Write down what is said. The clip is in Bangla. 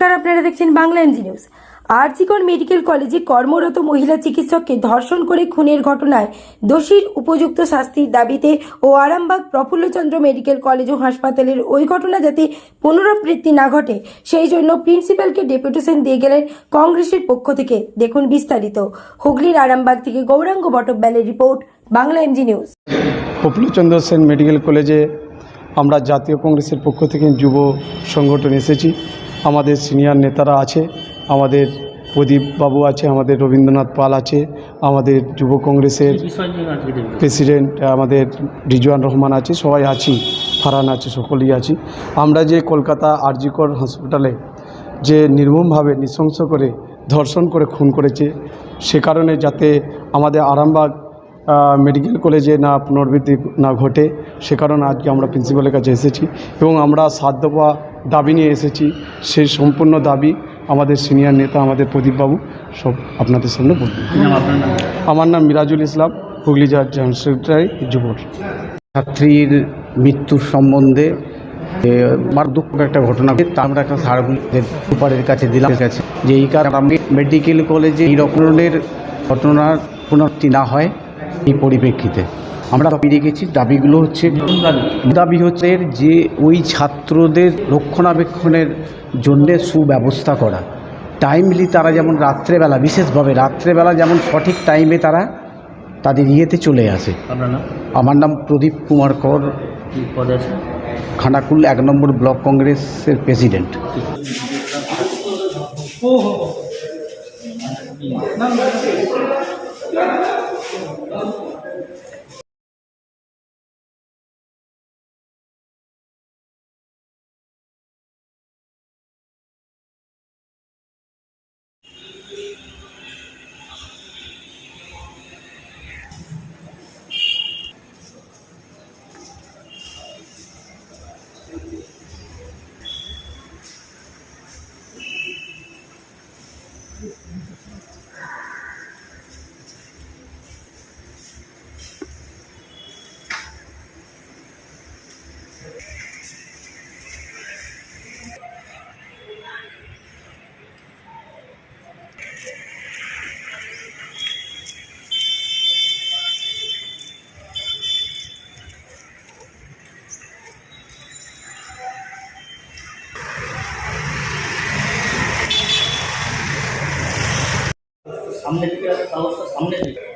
নমস্কার আপনারা দেখছেন Bangla MG news. RG Kar medical কলেজে কর্মরত মহিলা চিকিৎসককে ধর্ষণ করে খুনের ঘটনায় দোষীর উপযুক্ত শাস্তির দাবিতে ও আরামবাগ প্রফুল্লচন্দ্র মেডিকেল কলেজ ও হাসপাতালের ওই ঘটনা যাতে পুনরাবৃত্তি না ঘটে, সেই জন্য প্রিন্সিপালকে ডেপুটেশন দিয়ে গেলেন কংগ্রেসের পক্ষ থেকে। দেখুন বিস্তারিত। হুগলির আরামবাগ থেকে Gouranga বটব্যালের report, Bangla MG news. Prafullachandra Sen medical কলেজে আমরা জাতীয় কংগ্রেসের পক্ষ থেকে যুব সংগঠন এসেছি। আমাদের সিনিয়র নেতারা আছে আমাদের প্রদীপ বাবু আছে আমাদের রবীন্দ্রনাথ পাল আছে আমাদের যুব কংগ্রেসের প্রেসিডেন্ট আমাদের রিজওয়ান রহমান আছে সবাই আছি ফারহান আছে সকলেই আছি। আমরা যে কলকাতা আরজিকর হসপিটালে যে নির্মমভাবে নৃশংস করে ধর্ষণ করে খুন করেছে সে কারণে যাতে আমাদের আরামবাগ মেডিকেল কলেজে না পুনরাবৃত্তি না ঘটে সে কারণে আজকে আমরা প্রিন্সিপালের কাছে এসেছি এবং আমরা সাত দফা দাবি নিয়ে এসেছি সেই সম্পূর্ণ দাবি আমাদের সিনিয়র নেতা আমাদের প্রদীপবাবু সব আপনাদের সামনে বলবেন আমার নাম মিরাজুল ইসলাম হুগলি জেলার জেনারেল সেক্রেটারি যুবর ছাত্রীর মৃত্যুর সম্বন্ধে আমার দুঃখ একটা ঘটনা তা আমরা একটা সারগুলি সুপারের কাছে দিলাম। কাছে যে এই কারণে আমি মেডিকেল কলেজে এই রকমের ঘটনার পুনরাবৃত্তি না হয় এই পরিপ্রেক্ষিতে। আমরা দাবি রেখেছি দাবিগুলো হচ্ছে দাবি হচ্ছে যে ওই ছাত্রদের রক্ষণাবেক্ষণের জন্যে সুব্যবস্থা করা। টাইমলি তারা যেমন রাত্রেবেলা বিশেষভাবে রাত্রেবেলা যেমন সঠিক টাইমে তারা তাদের ইয়েতে চলে আসে। আমার নাম প্রদীপ কুমার কর। খানাকুল এক নম্বর ব্লক কংগ্রেসের প্রেসিডেন্ট সামনে দিকে সামনে দিকে।